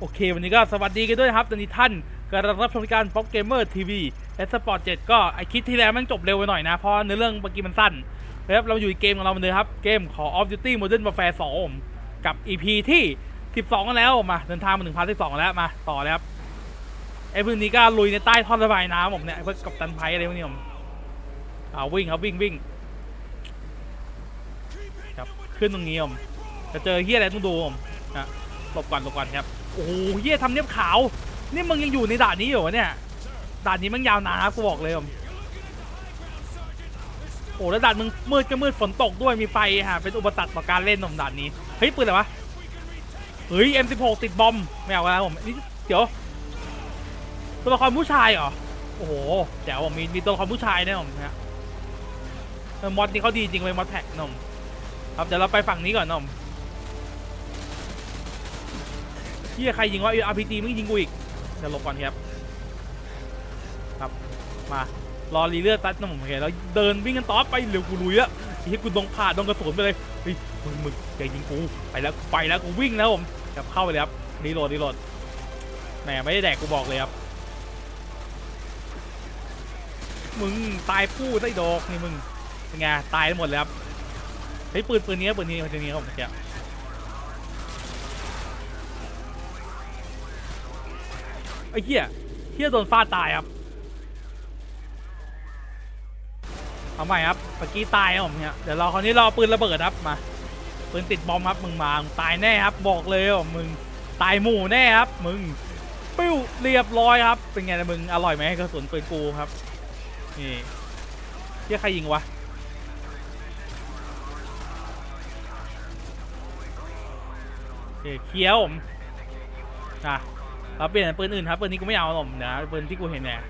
โอเค วันนี้ก็สวัสดีกันด้วยนะครับตอนนี้ท่านกำลังรับชมรายการ Pop Gamer TV และสปอร์ต7ก็ไอคลิปที่แล้วมันจบเร็วไปหน่อยนะ เพราะเนื้อเรื่องเมื่อกี้มันสั้นนะครับเราอยู่ในเกมของเราเหมือนเดิมครับเกมของ Off Duty Modern Warfare 2กับ EP ที่ 12กันแล้วมาเดินทางมาถึงพาร์ทที่2แล้วมาต่อเลยครับไอ้พื้นนี้ก็ลุยในใต้ท่อระบายน้ำผมเนี่ยไอ้พวกกับตันไพอะไรพวกนี้ผมอ่าวิ่งครับวิ่งวิ่งครับขึ้นตรงนี้ผมจะเจอเฮียอะไรต้องดูผมนะหลบก่อนหลบก่อนครับ อ้โหเฮียทำเนียบขาว นี่มึงยังอยู่ในด่านนี้อยู่วะเนี่ย ด่านนี้มันยาวนานครับกูบอกเลยผมโอ้แล้วด่านมึงมืดก็มืดฝนตกด้วยมีไฟฮะเป็นอุปสรรคต่อการเล่นผมด่านนี้ เฮ้ยปืนอะไรวะ เฮ้ย M16 ติดบอมไม่เอาแล้วผมนี่เดี๋ยวตัวละครผู้ชายเหรอ โอ้โหเดี๋ยวผมมีมีตัวละครผู้ชายเนี่ยผมนะมอดนี่เขาดีจริงเลยมอดแพ็กนมครับเดี๋ยวเราไปฝั่งนี้ก่อนนม ฮียใครยิงวะ RPG มึงยิงกูอีกเดี๋ยวหลบก่อนครับครับมารอรีเลือดตัดน้ำผมโอเคแล้วเดินวิ่งกันต่อไปเร็วกูลุยอะไอ้เฮียกูตรงผ่าดงกระสุนไปเลยเฮ้ยมึงมึงอย่ายิงกูไปแล้วไปแล้วกูวิ่งแล้วผมกลับเข้าไปเลยครับรีโหลดรีโหลดแหมไม่ได้แดกกูบอกเลยครับมึงตายผู้ได้ดอกนี่มึงเป็นไงตายหมดเลยครับเฮ้ยปืนปืนนี้ปืนนี้ปืนนี้ครับผมเมื่อ ไอ้เหี้ยเหี้ยโดนฟาดตายครับเอาใหม่ครับเมื่อกี้ตายครับผมเนี่ยเดี๋ยวเราคราวนี้รอปืนระเบิดครับมาปืนติดบอมครับมึงมามึงตายแน่ครับบอกเลยว่ามึงตายหมู่แน่ครับมึงปิ้วเรียบร้อยครับ เป็นไงนะมึงอร่อยไหมกระสุนปืนกูครับนี่เหี้ยใครยิงวะโอเคเคี้ยวผมอะ เราเปลี่ยนปืนอื่นครับปืนนี้กูไม่เอาหรอกผมนะปืนที่กูเห็นเนี่ย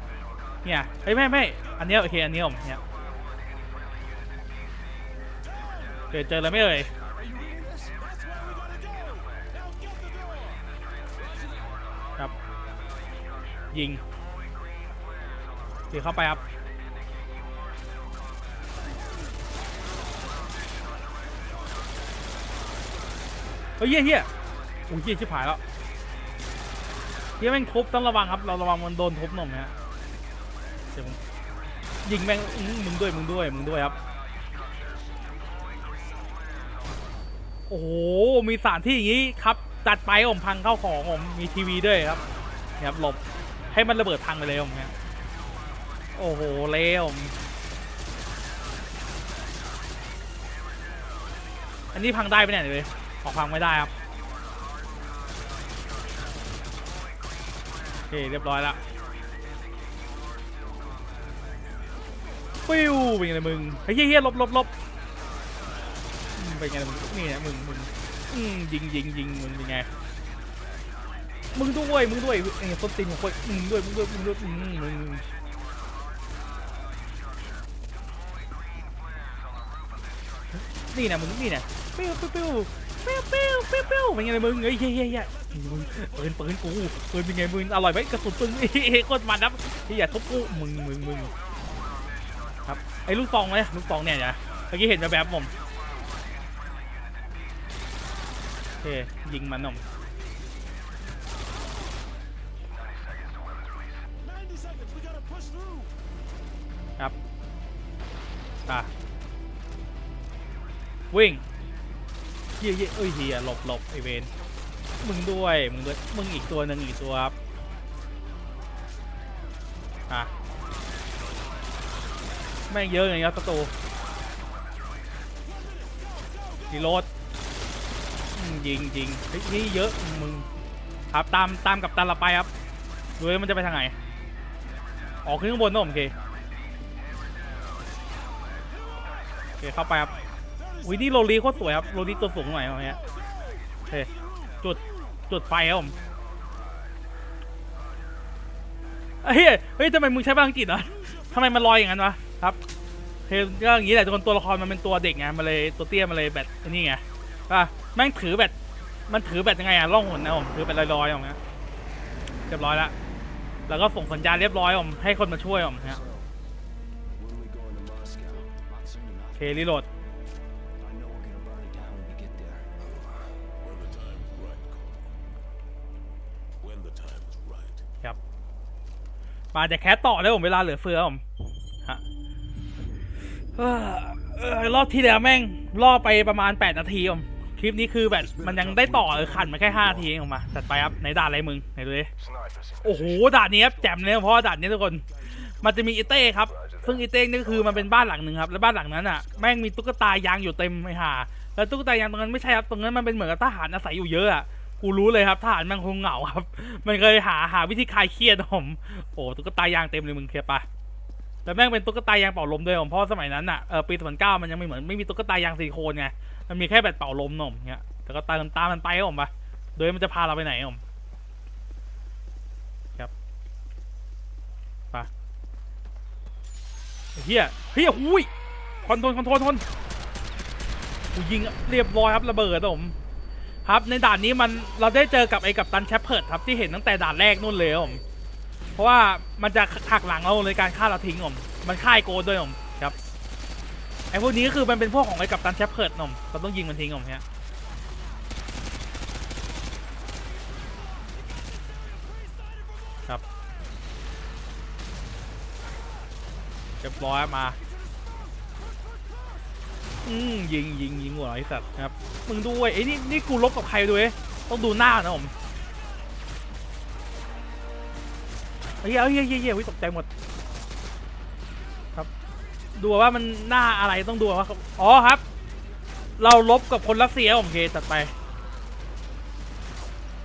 เนี่ยเฮ้ไม่ไม่อันนี้โอเคอันนี้ผมเนี่ยเจอเจอแล้วไม่เอ่ยครับยิงเดี๋ยวเข้าไปครับเฮ้ยเฮียเฮียโอ้ยเฮียชิบหายแล้ว เฮียแม่งทุบต้องระวังครับ เราระวังมันโดนทุบหน่อยฮะเดี๋ยวผมยิงแม่งอื้อมึงด้วยมึงด้วยมึงด้วยครับ โอ้โห มีสถานที่อย่างนี้ครับ จัดไปผมพังเข้าของผมมีทีวีด้วยครับเนี่ยครับหลบให้มันระเบิดพังไปเลยผมเนี่ยโอ้โหเละผมอันนี้พังได้ไปไหนเลยออกพังไม่ได้ครับ โอ เคเรียบร้อยละปิ้วเป็นไงมึงเฮ้ยเฮียลบลบลบเป็นไงมึงนี่นะมึงมึงยิงยิงยิงมึงเป็นไงมึงด้วยมึงด้วยไอ้เหี้ยต้นตีนของคนมึงด้วยมึงด้วยมึงด้วยมมึงนี่นะมึงนี่นะปิ้วปิ้วปิ้วปิ้วปิ้วปิ้วปิ้วเป็นไงมึงเฮ้ยเฮียเฮียเฮีย มึงปืนปืนกูปืนเป็นไงมึงอร่อยไหมกระสุนปืนโคตรมันครับที่อย่าทุบกูมึงมึงมึงครับไอ้ลูกซองไหมลูกซองเนี่ยนะเมื่อกี้เห็นแบบผมโอเคยิงมันหน่อมครับอะวิ่งเฮียเฮียเอ้ยเฮียหลบหลบไอเวน มึงด้วย มึงด้วย มึงอีกตัวหนึ่งอีกตัวครับอะแม่งเยอะอย่างเงี้ยศัตรูรีโหลดยิงยิงเฮ้ยนี่เยอะมึงครับตามตามกับตันเราไปครับดูว่ามันจะไปทางไหนออกขึ้นข้างบนนะผมโอเคโอเคเข้าไปครับอุ้ยนี่โรลีโคตรสวยครับโรลีตัวสูงหน่อยครับเนี่ยโอเค จุดจุดไฟครับผมเฮ้ยเฮ้ยทำไมมึงใช้ภาษาอังกฤษเหรอทำไมมันลอยอย่างนั้นวะครับเฮ้ยก็อย่างนี้แหละตัวตัวละครมันเป็นตัวเด็กไงมันเลยตัวเตี้ยมันเลยแบบนี่ไงอะแม่งถือแบบมันถือแบบยังไงอะล่องหนนะผมถือแบบลอยๆอย่างเงี้ยเรียบร้อยแล้วแล้วก็ส่งสัญญาณเรียบร้อยผมให้คนมาช่วยผมเนี่ย When we go into Moscow, not soon โอเครีโหลด มาจะแคสต่อเลยผมเวลาเหลือเฟือผมฮะรอบที่แล้วแม่งล่อไปประมาณ 8 นาทีผมคลิปนี้คือแบบมันยังได้ต่อเออขันมาแค่5นาทีเองออกมาจัดไปครับในด่านอะไรมึงไหนดูดิโอ้โหด่านนี้ครับแจ่มเลยเพราะด่านนี้ทุกคน มันจะมีอีเต้ครับซึ่งอีเต้นี่ก็คือมันเป็นบ้านหลังหนึ่งครับแล้วบ้านหลังนั้นอะแม่งมีตุ๊กตายางอยู่เต็มไม่ห่าแล้วตุ๊กตายางตรงนั้นไม่ใช่ครับตรงนั้นมันเป็นเหมือนกับทหารอาศัยอยู่เยอะอะ กูรู้เลยครับทหารแม่งคงเหงาครับ มันเคยหาหาวิธีคลายเครียดนะผมโอ้ตุ๊กตายางเต็มเลยมึงเคลียร์ปะแล้วแม่งเป็นตุ๊กตายางเป่าลมด้วยผมเพราะสมัยนั้นอะเออปีสองเก้ามันยังไม่เหมือนไม่มีตุ๊กตายางซิลิโคนไงมันมีแค่แบบเป่าลมนมเงี้ยแต่ก็ตามตามมันไปครับผมปะโดยมันจะพาเราไปไหนผมครับไปเฮียเฮียหุยคอนโทรลคอนโทรลคอนกูยิงเรียบร้อยครับระเบิดผม ครับในด่านนี้มันเราได้เจอกับไอ้กับตันแชปเพิร์ดครับที่เห็นตั้งแต่ด่านแรกนู่นเลยผมเพราะว่ามันจะหักหลังเราเลยการฆ่าเราทิ้งผมมันฆ่าไอโกนด้วยผมครับไอ้พวกนี้ก็คือมันเป็นพวกของไอ้กับตันแชปเพิร์ดผมเราต้องยิงมันทิ้งผมเนี่ครับเรียบร้อยมา อืมยิงยิงยิงหัวไอ้สัตว์ครับมึงด้วยไอ้นี่นี่กูลบกับใครด้วยต้องดูหน้านะผมเฮ้ยเฮ้ยเฮ้ยเฮ้ยเฮ้ยตกใจหมด ครับ ดูว่ามันหน้าอะไรต้องดูว่าอ๋อครับ เราลบกับคนรัสเซียผมโอเคจัดไป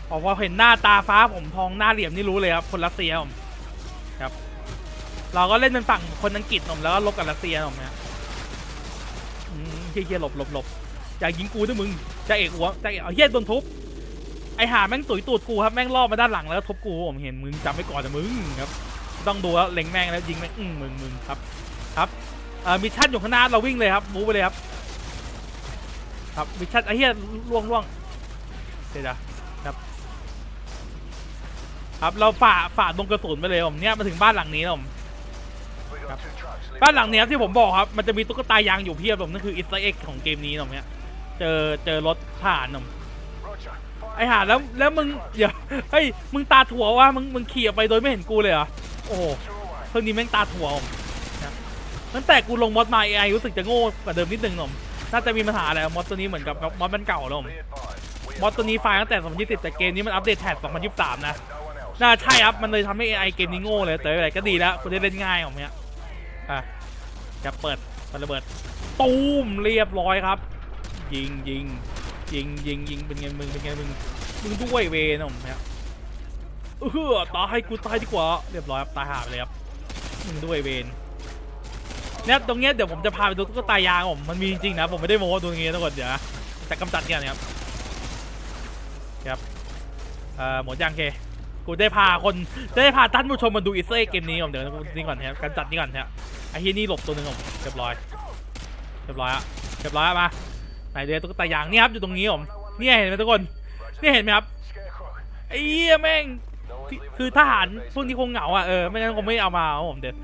พอพอเห็นหน้าตาฟ้าผมทองหน้าเหลี่ยมนี่รู้เลยครับ คนรัสเซียผมครับ เราก็เล่นเป็นฝั่งคนอังกฤษผมแล้วก็ลบกับรัสเซียผมเนี่ย เฮียเฮียหลบหลบหลบอย่ายิงกูด้วยมึงจะเอกหัวจะเอกเอาเฮียโดนทุบไอหาแม่งตุยตูดกูครับแม่งล่อมาด้านหลังแล้วทุบกูผมเห็นมึงจำไว้ก่อนนะมึงครับ ต้องดูแล้วเล็งแม่งแล้วยิงแม่งอืมมึงมึงครับครับเอ่อมิชชั่นอยู่ข้างหน้าเราวิ่งเลยครับมูไปเลยครับครับมิชชั่นไอเฮียล่วงล่วงเดี๋ยวครับครับเราฝ่าฝ่าดงกระสุนไปเลยผมเนี่ยมาถึงบ้านหลังนี้แล้วผม ครับบ้านหลังเนี้ยที่ผมบอกครับมันจะมีตุ๊กตายางอยู่เพียบผมนั่นคืออิสต์เอ็กของเกมนี้ตรงเนี้ยเจอเจอรถผ่านผมไอหาแล้วแล้วมึงเดี๋ยวเฮ้ยมึงตาถั่ววะมึงมึงขี่ออกไปโดยไม่เห็นกูเลยเหรอโอ้โหเพิ่งนี้แม่งตาถั่วผมนะตั้งแต่กูลงมอดมาไอรู้สึกจะโง่กว่าเดิมนิดนึงผมน่าจะมีปัญหาอะไรมอดตัวนี้เหมือนกับมอดมันเก่าแล้วผมมอดตัวนี้ไฟล์ตั้งแต่ 2020 แต่เกมนี้มันอัปเดตแท็ก2023 นะน่าใช่ครับ มันเลยทำให้ AI เกมนี้โง่เลย แต่อะไรก็ดีแล้วกูได้เล่นง่ายของเนี้ย อะจะเปิดเปิดระเบิดตูมเรียบร้อยครับ ยิงยิงยิงยิงยิงเป็นไงมึงเป็นไงมึงมึงด้วยเวนผมเนี่ยเออตายกูตายดีกว่าเรียบร้อยครับตายหาไปเลยครับมึงด้วยเวนเนี่ยตรงเนี้ยเดี๋ยวผมจะพาไปดูตุ๊กตายางผมมันมีจริงๆนะผมไม่ได้โม้ดูตรงนี้ทุกคนเดี๋ยวนะจะกำจัดเนี่ยนะครับครับเอ่อหมดยังเค กูได้พาคนได้พาท่านผู้ชมมาดูอีสเตอร์เกมนี้ก่อนเดี๋ยวกูนี่ก่อนนะครับการจัดนี่ก่อนนะครับไอ้เฮียนี่หลบตัวหนึงผมเรียบร้อยเรียบร้อยอะเรียบร้อยมาไหนเดี๋ยวตุ๊กตายางนี่ครับอยู่ตรงนี้ผมนี่เห็นไหมทุกคนนี่เห็นไหมครับไอ้เหี้ยแม่งคือทหารพวกนี้คงเหงาอะเออไม่งั้นคงไม่เอามาผมเดี๋ยว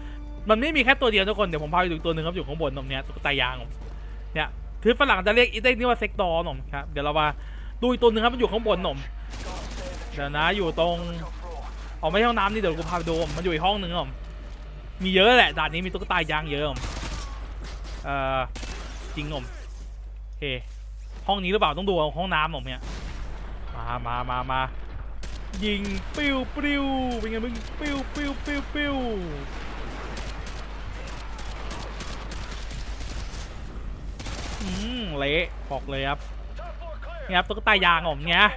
มันไม่มีแค่ตัวเดียวทุกคนเดี๋ยวผมพาไปดูตัวหนึ่งครับอยู่ข้างบนตรงเนี้ยตุ๊กตายางผมเนี่ยคือฝรั่งจะเรียกอีเต้นี่ว่าเซ็กดอร์ผมครับเดี๋ยวเรามาดูอีกตัวหนึ่งครับมันอยู่ข้างบนผม ดี๋ยวนะอยู่ตรงออกไม่ใช่ห้องน้ำนี่เดี๋ยวกูพาไปดูมันอยู่อีกห้องหนึ่งผมมีเยอะแหละด่านนี้มีตุ๊กตายางเยอะผมเอ่อจริงผมโอเคห้องนี้หรือเปล่าต้องดูห้องน้ำผมเนี่ยมามามามายิงปิ้วปิ้วเป็นไงมึงปิ้วปิ้วปิ้วปิ้วอืมเละบอกเลยครับนี่ครับตุ๊กตายางผมเนี่ย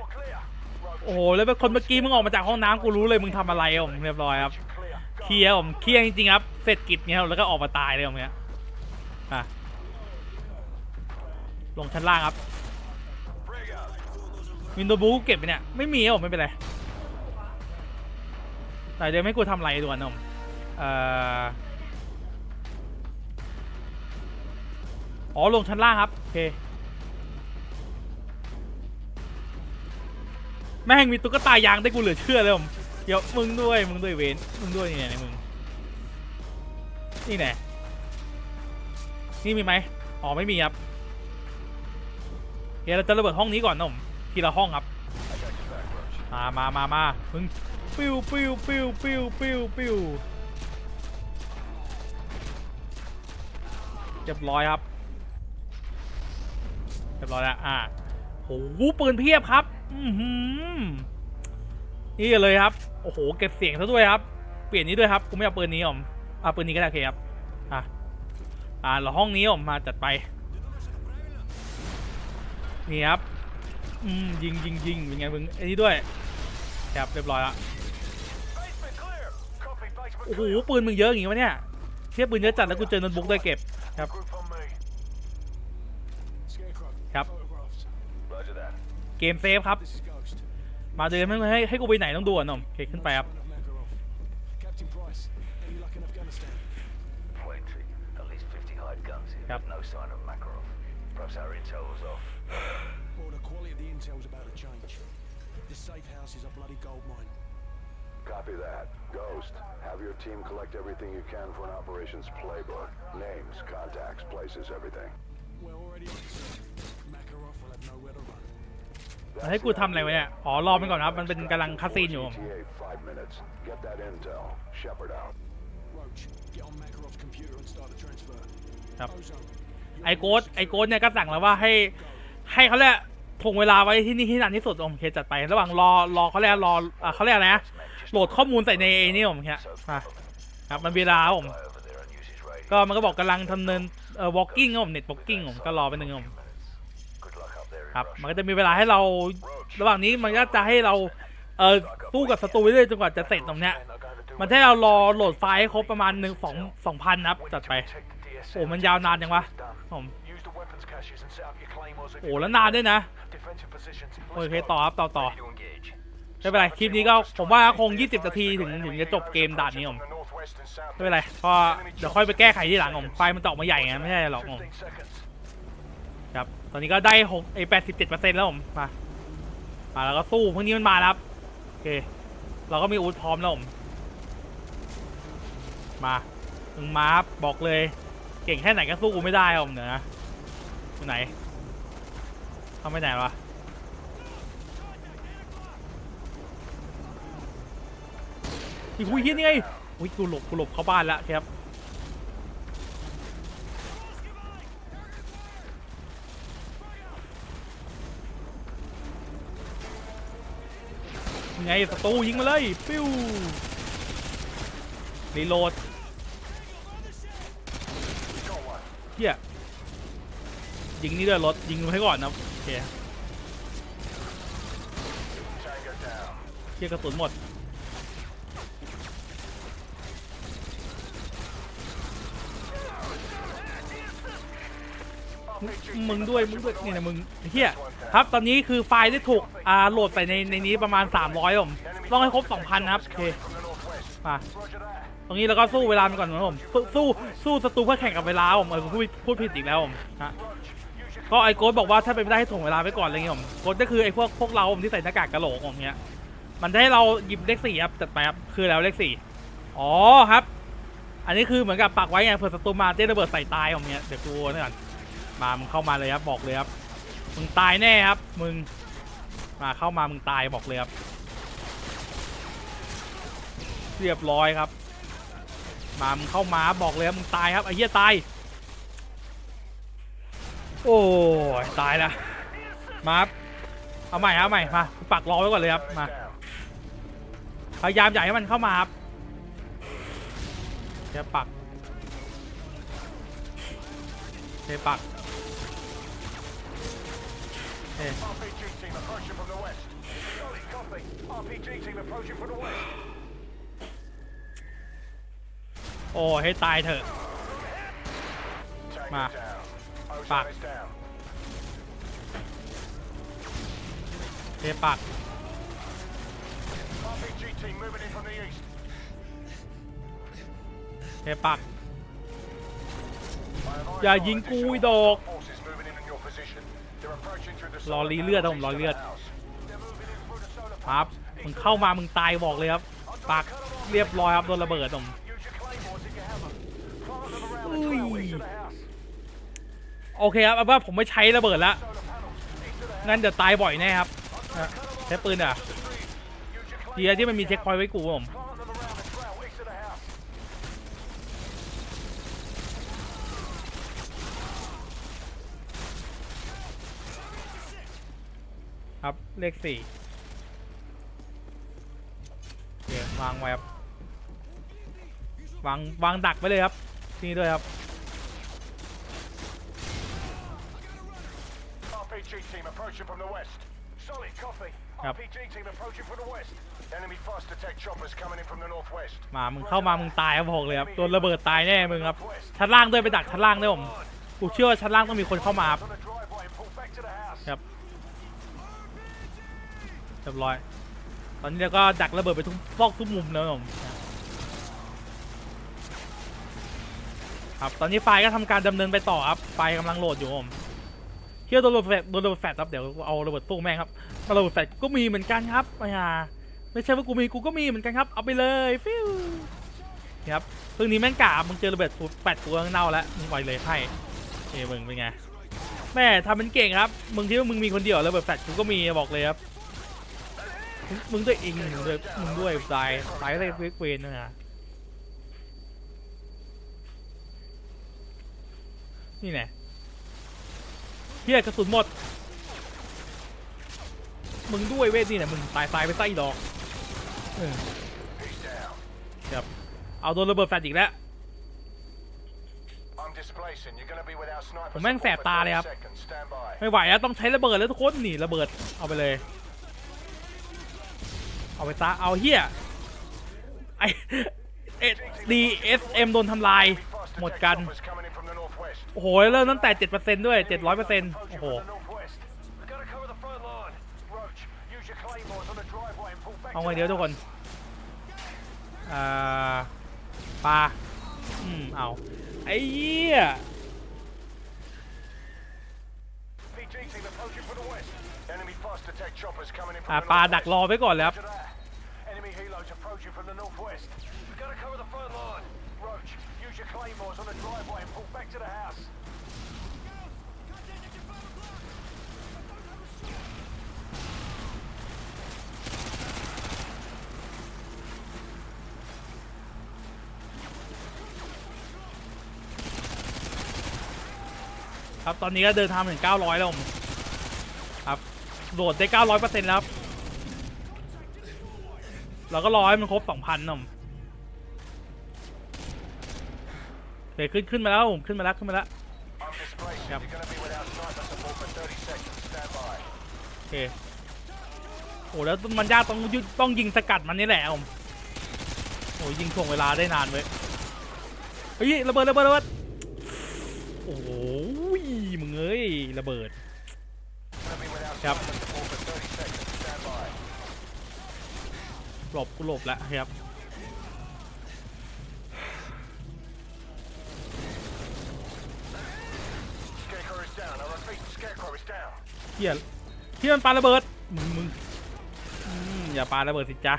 โอ้โหแล้วเป็นคนเมื่อกี้มึงออกมาจากห้องน้ำกูรู้เลยมึงทำอะไรอะผมเรียบร้อยครับเคลียร์ผมเคลียร์จริงๆครับเสร็จกิจเนี่ยแล้วก็ออกมาตายเลยผมเนี้ยอะลงชั้นล่างครับวินโดว์บูเก็บไปเนี่ยไม่มีผมไม่เป็นไรแต่เดี๋ยวไม่กูทำอะไรด่วนนะผมเอ่ออ๋อลงชั้นล่างครับโอเค แม่งมีตุ๊กตายางได้กูเหลือเชื่อเลยผมเดี๋ยวมึงด้วยมึงด้วยเวนมึงด้วยนี่ไงมึงนี่แน่นี่มีไหมอ๋อไม่มีครับเดี๋ยวเราจะระเบิดห้องนี้ก่อนนะผมทีละห้องครับมามามามามึงปิ้วปิ้วปิ้วปิ้วปิ้วปิ้วเรียบร้อยครับเรียบร้อยแล้วอ่าโหปืนเพียบครับ นี่เลยครับ โอ้โห เก็บเสียงซะด้วยครับ เปลี่ยนนี้ด้วยครับ กูไม่เอาปืนนี้ผมเอาปืนนี้ก็ได้โอเคครับ อะ อ่าเราห้องนี้ผมมาจัดไป นี่ครับ อืม ยิงยิงยิงเป็นไงมึงไอ้นี่ด้วยครับเรียบร้อยละโอ้โห ปืนมึงเยอะอย่างงี้วะเนี่ยเทียบปืนเยอะจัดแล้วกูเจอโน้ตบุ๊กด้วยเก็บครับ Scarecrow. Yep. Photographs. Roger that. เกมเซฟครับ This is Ghost. มาเดินไม่ให้ให้กูไปไหนต้องดูอะหนมโอเคขึ้นไปครับ Son of Makarov. Captain Price. Any luck in Afghanistan? Plenty. At least 50 hide guns here. Yep. but No sign of Makarov. Perhaps our intel was off. Well, the quality of the intel's about to change. This safe house is a bloody gold mine. Copy that. Ghost, have your team collect everything you can for an operations playbook. Names, contacts, places, everything. We're already on it, sir. Makarov will have nowhere to run. ให้กูทำอะไรไวะเนี่ย อ๋อ รอมันก่อนครับ มันเป็นกำลังคัสซีนอยู่ ETA, five minutes. Get that intel. Shepard out. Roach, get on Makarov's computer and start the transfer. Yep. Ozone. ไอโกดไอโกดเนี่ยก็สั่งแล้วว่าให้ ให้เขาเรียกถ่วงเวลาไว้ที่นี่ที่นานที่สุดโอเคจัดไประหว่างรอรอเขาเรียกรอเขาเรียกอะนะ โหลดข้อมูลใส่ในไอ้นี่ผมเนี่ยอะครับ มันเวลาผม ก็มันก็บอกกำลังดำเนินเอ่อ walking ผม net walking ผมก็รอไปหนึ่งผม ครับ มันก็จะมีเวลาให้เราระหว่างนี้มันก็จะให้เราเออสู้กับศัตรูไปเรื่อยจนกว่าจะเสร็จตรงเนี้ย มันให้เรารอโหลดไฟล์ให้ครบประมาณหนึ่งสองสองพันครับจัดไปโอ้มันยาวนานจังวะผมโอ้แล้วนานด้วยนะโอเคต่อครับต่อต่อไม่เป็นไรคลิปนี้ก็ผมว่าคง 20 นาทีถึงถึงจะจบเกมด่านนี้ผมไม่เป็นไรพราะเดี๋ยวค่อยไปแก้ไขที่หลังผมไฟมันจะอกมาใหญ่ไงไม่ใช่หรอกผมครับ ตอนนี้ก็ได้หกไอแปดสิบเจ็ดเปอร์เซ็นต์แล้วผมมามาแล้วก็สู้พวกนี้มันมาครับโอเค เราก็มีอาวุธพร้อมแล้วผมมามึงมาครับบอกเลย เก่งแค่ไหนก็สู้กูไม่ได้ผมเดี๋ยวนะอยู่ไหนเขาไม่ไหนวะอีกคุยเฮียนี่ไงอุ้ยกูหลบกูหลบเข้าบ้านแล้วครับ ไงศัตรูยิงมาเลย ปิ้วรีโหลดเฮียยิงนี่ด้วยรถยิงให้ก่อนนะโอเคเฮียกระสุนหมด มึงด้วยมึงด้วยนี่นะมึงเฮียครับตอนนี้คือไฟล์ได้ถูกอ่าโหลดไปในในนี้ประมาณ 300ผมต้องให้ครบ 2,000นะครับโอเคมาตรงนี้เราก็สู้เวลามันก่อนนะผมสู้สู้สู้ศัตรูเพื่อแข่งกับเวลาผมเออพูดพูดผิดอีกแล้วผมฮะก็ไอ้โค้ดบอกว่าถ้าเป็นไม่ได้ให้ถ่วงเวลาไปก่อนอะไรเงี้ยผมโค้ดก็คือไอ้พวกพวกเราผมที่ใส่หน้ากากกระโหลกผมเนี้ยมันจะให้เราหยิบเลขสี่ครับจัดไปครับคือแล้วเลขสี่อ๋อครับ อันนี้คือเหมือนกับปักไว้ไงเผื่อศัตรูมาเจ๊ระเบิดใส่ตายผมเนี้ยเดี๋ยวกูนี่ก่อน มามึงเข้ามาเลยครับบอกเลยครับมึงตายแน่ครับมึงมาเข้ามามึงตายบอกเลยครับเรียบร้อยครับ มามึงเข้ามาบอกเลยครับมึงตายครับไอ้เหี้ยตายโอ้ยตายละมาเอาใหม่ครับเอาใหม่มาปักรอไว้ก่อนเลยครับมาพยายามอย่ให้มันเข้ามาครับเทปักเทปัก เอ้ RPG team approaching from the west. Solid copy. RPG team approaching from the west. โอ้ให้ตายเถอะ Tango Ma. down. Fuck. Ozone is down. เทปัก RPG team moving in from the east. เทปัก I have eyes Ya, on ยิงกู additional ไอ้ดอก forces รอรีเลือดนะผมรอเลือดครับมึงเข้ามามึงตายบอกเลยครับปากเรียบร้อยครับโดนระเบิดผมโอเคครับเอาว่าผมไม่ใช้ระเบิดละงั้นเดี๋ยวตายบ่อยแน่ครับใช้ปืนอะดีที่มันมีเช็คพอยต์ไว้กูผม Plant them around the trail east of the house. ครับเลขสี่โอเควางไว้ครับ วาง วางดักไว้เลยครับ ที่นี่ด้วยครับ RPG team approaching from the west. Solid copy. Yep. RPG team approaching from the west. Enemy fast attack choppers coming in from the northwest. มามึงเข้ามามึงตายครับบอกเลยครับโดนระเบิดตายแน่มึงครับชั้นล่างด้วยไปดักชั้นล่างด้วยผมกูเชื่อว่าชั้นล่างต้องมีคนเข้ามาครับ On the driveway and pull back to the house. ครับ เรียบร้อย ตอนนี้เราก็ดักระเบิดไปทุกซอกทุกมุมแล้วผมครับตอนนี้ไฟก็ทำการดำเนินไปต่อครับไฟกำลังโหลดอยู่ผมเชื่อโดนระเบิดโดนระเบิดแฟลชครับเดี๋ยวเอาระเบิดตู้แม่งครับระเบิดแฟลชก็มีเหมือนกันครับไม่าไม่ใช่ว่ากูมีกูก็มีเหมือนกันครับเอาไปเลยฟิวนี่ครับเพิ่งนี้แม่งกามึงเจอระเบิดแปดตัวเน่าแล้วมึงปล่อยเลยให้เอ้ยมึงเป็นไงแม่ทำเป็นเก่งครับ มึงคิดว่ามึงมีคนเดียวแล้วแบบแฟลชกูก็มีบอกเลยครับ มึงมึงด้วยเองมึงด้วยมึงด้วยตายตายอะไรเวกเวนนะฮะนี่แน่เฮียกระสุนหมด มึงด้วยเวทนี่แหละมึงตายตายไปไส้ดอกเออ He's down. ครับเอาโดนระเบิดแฟลชอีกแล้ว I'm displacing. You're going to be without sniper ผมแม่ง support แสบ for ตาเลยครับ30 seconds. Stand by. ไม่ไหวแล้วต้องใช้ระเบิดแล้วทุกคนนี่ระเบิดเอาไปเลย เอาไปซะเอาเฮียไอเอ็ดดีเอสเอ็มโดนทำลาย Fast หมด attack กัน choppers coming in from the northwest. โอ้โห เริ่มตั้งแต่ 7%ด้วย 700% Approaching โอ้โห from the northwest. We've got to cover the front line. Roach, use your claymores on the driveway and pull back เอา to ไง the เดียวทุกคน house. อ่าปลาอืม เอา ไอ้เหี้ย PG team approaching from the west. Enemy fast attack choppers coming in from อ่า the ปลา northwest. ดักรอไว้ก่อนเลยครับ Roger that. Enemy helos approaching from the northwest. We've got to cover the front line. Roach, use your claymores on the driveway and pull back to the house. ครับ ตอนนี้ก็เดินทางถึง 900 แล้วผมครับ โหลดได้ 900%แล้วครับ เราก็รอให้มันครบ2,000นะผมโอเคขึ้นขึ้นมาแล้วผมขึ้นมาแล้วขึ้นมาแล้ว I'm displacing. Yep. You're going to be without sniper support for 30 seconds. Stand by. โอเคโอ้แล้วมันยากต้องยต้องยิงสกัดมันนี่แหละผมโอ้ยิงถ่วงเวลาได้นานเว้ยเฮ้ยระเบิดระเบิดระเบิดโอ้ยมึงเอ้ยระเบิด Going to be หลบกูหลบแล้วครับเฮียเฮียมันปาระเบิด มึงมึงอย่าปาระเบิดสิจ๊ะ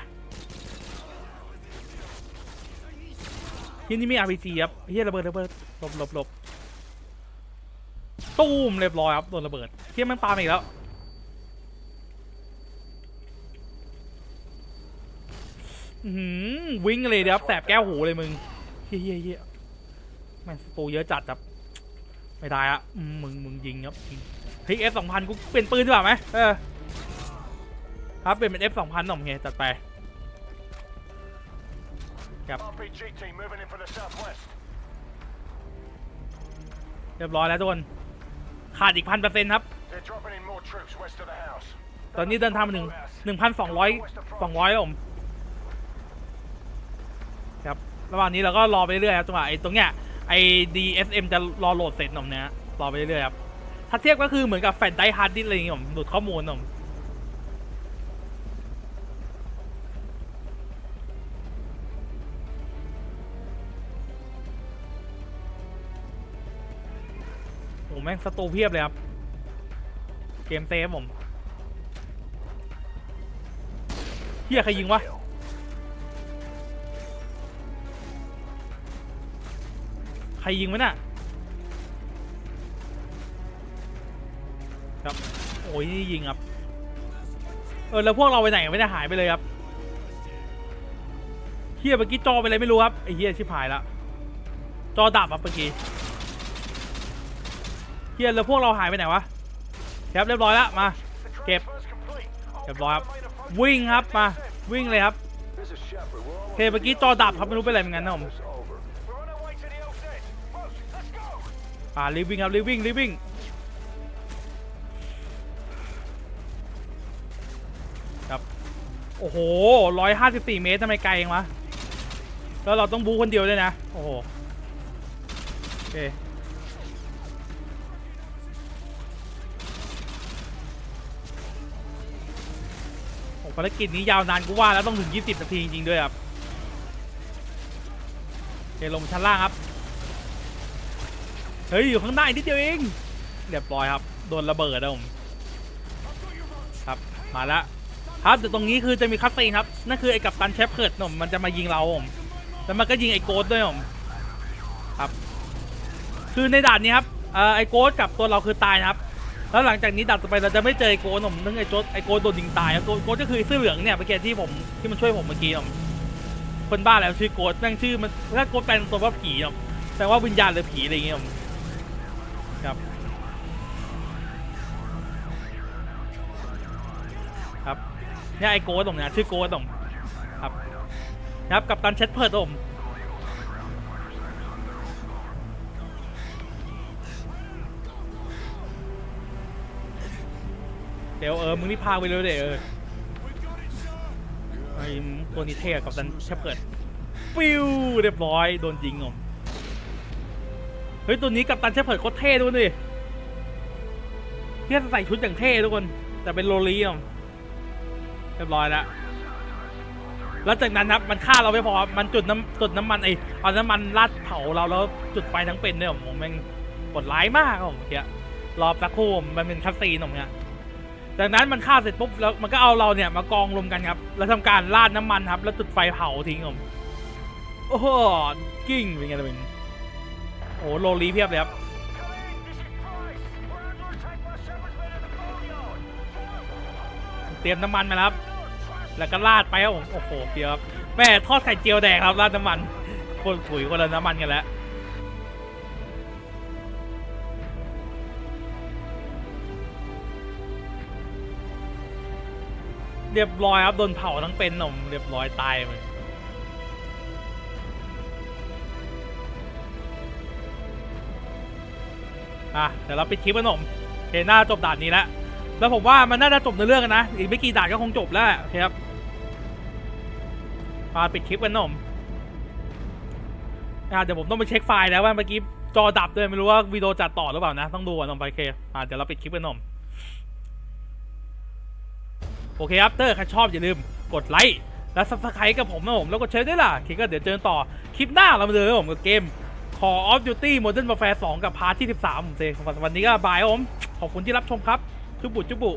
เฮียนี่มี RPG ครับเฮียระเบิดระเบิดหลบหลบหลบตูมเรียบร้อยครับโดนระเบิดเฮียมันปามาอีกแล้ว อือหือ วิ่งเลยเดี๋ยวแสบแก้วหูเลยมึงเฮียเฮียเฮียแม่งสตูเยอะจัดครับไม่ได้อะมึงมึงยิงครับเฮ้ย F สองพันกูเปลี่ยนปืนดีกว่าไหมเออครับเปลี่ยนเป็น F สองพันหน่อมเฮจัดไป RPG team moving in from the southwest. เรียบร้อยแล้วทุกคนขาดอีกพันเปอร์เซ็นต์ครับ ตอนนี้เดินทางมาถึงหนึ่งพันสองร้อยสองร้อยผมค ระหว่างนี้เราก็รอไปเรื่อยครับจังหวะไอ้ตรงเนี้ยไอ้ DSM จะรอโหลดเสร็จหน่อมเนี้ยรอไปเรื่อยครับถ้าเทียบก็คือเหมือนกับแฟนไดฮาร์ดดิสอะไรอย่างเงี้ยผมดูดข้อมูลหน่อมโอ้แม่งสตูเพียบเลยครับ เกมเซฟผมเฮียใครยิงวะ ครยิงวะน่ะครับโอ้ยนี่ยิงครับ เออแล้วพวกเราไปไหนไม่ได้หายไปเลยครับเฮียเมื่อกี้จอไปเลยไม่รู้ครับไอ้เฮียชิบหายละจอดับอะเมื่อกี้เฮียแล้วพวกเราหายไปไหนวะครับเรียบร้อยแล้วมา The Kịp. transfer's complete. เรียบร้อยครับวิ่งครับมาวิ่งเลยครับ This is Shepard. We're โอ almost เคเมื่อกี้จอดับครับไม่รู้เป็นอะไรเหมือนกันนะผม อ่ารีบวิ่งครับรีบวิ่งรีบวิ่งครับโอ้โหร้อยห้าสิบสี่เมตรทำไมไกลเองวะแล้วเราต้องบูคนเดียวด้วยนะ โอ้โหโอเคภารกิจนี้ยาวนานกูว่าแล้วต้องถึง 20 นาทีจริงๆด้วยครับโอเคลงชั้นล่างครับ ฮ้ยอยู่ข้างหน้านิดเดียวเองเรียบร้อยครับโดนระเบิดนะผมครับมาล้วครับแต่ตรงนี้คือจะมีคัสซีนครับนั่นคือไอ้กัปตันเชฟเพิร์ดผมมันจะมายิงเราผมแล้วมันก็ยิงไอ้โกดด้วยผมครับ คือในด่านนี้ครับอไอ้โกดกับตัวเราคือตายนะครับแล้วหลังจากนี้ด่านต่อไปเราจะไม่เจอไอ้โกดผมนึกไอ้โจดไอ้โกดโดนยิงตายครับโกดโกดก็คือเสื้อเหลืองเนี่ยเมื่อกี้ที่ผมที่มันช่วยผมเมื่อกี้ผมคนบ้าแล้วชื่อโกดแม่งชื่อมันถ้าโกดแปลเป็นตัวว่าผีผมแต่ว่าวิญญาณหรือผีอะไรอย่างเงี้ยผม เนี่ยไอโกดผมเนี่ยชื่อโกดผมครับครับกับตันเช็ดเพิร์ดผมเดี๋ยวเออมึงนี่พาไปเลยเดี๋ยวเออไอ้ตัวนี้เท่กับตันเช็ดเพิร์ดฟิวเรียบร้อยโดนยิงผมเฮ้ยตัวนี้กับตันเชฟเพิร์ดโคตรเท่ด้วยดิเที่ยใส่ชุดอย่างเท่ทุกคน แต่เป็นโรลีอะ เรียบร้อยแล้วแล้วจากนั้นครับมันฆ่าเราไม่พอมันจุดน้ำจุดน้ำมันไอเอาน้ำมันราดเผาเราแล้วจุดไฟทั้งเป็นเนี่ยผมแม่งปวดร้ายมากครับผมเมื่อกี้รอสักครู่มมันเป็นคัสซีนผมเนี่ยจากนั้นมันฆ่าเสร็จปุ๊บแล้วมันก็เอาเราเนี่ยมากองรวมกันครับ แล้วทำการราดน้ำมันครับ แล้วจุดไฟเผาทิ้งผมโอ้โหกิ้งเป็นไงล่ะเป็นโอ้โหโลลีเพียบเลยครับ เตรียมน้ำมันมาครับ แล้วก็ราดไปครับผมโอ้โหเดี๋ยวครับแม่ทอดไข่เจียวแดกครับราดน้ำมันคนปุ๋ยคนละน้ำมันกันแล้วเรียบร้อยครับโดนเผาทั้งเป็นหนมเรียบร้อยตายไปอะเดี๋ยวเราปิดคลิปกันหนมเคหน้าจบด่านนี้แล้ว แล้วผมว่ามันน่าจะจบในเรื่องกันนะ อีกไม่กี่ด่านก็คงจบแล้วครับมาปิดคลิปกันหนมอะเดี๋ยวผมต้องไปเช็คไฟล์แล้วว่าเมื่อกี้จอดับด้วยไม่รู้ว่าวิดีโอจัดต่อหรือเปล่านะ ต้องดูก่อนหนมไปเคอะเดี๋ยวเราปิดคลิปกันหนมโอเคครับเตอร์ใครชอบอย่าลืมกดไลค์และซับสไครต์กับผมนะผมแล้วก็แชร์ด้วยล่ะโอเคก็เดี๋ยวเจอกันต่อคลิปหน้าเรามาเจอกันผมกับเกม Call of Duty Modern Warfare 2 กับพาร์ทที่ 13ผมเซสวันนี้ก็บายผม ขอบคุณที่รับชมครับ จุบุจุบุ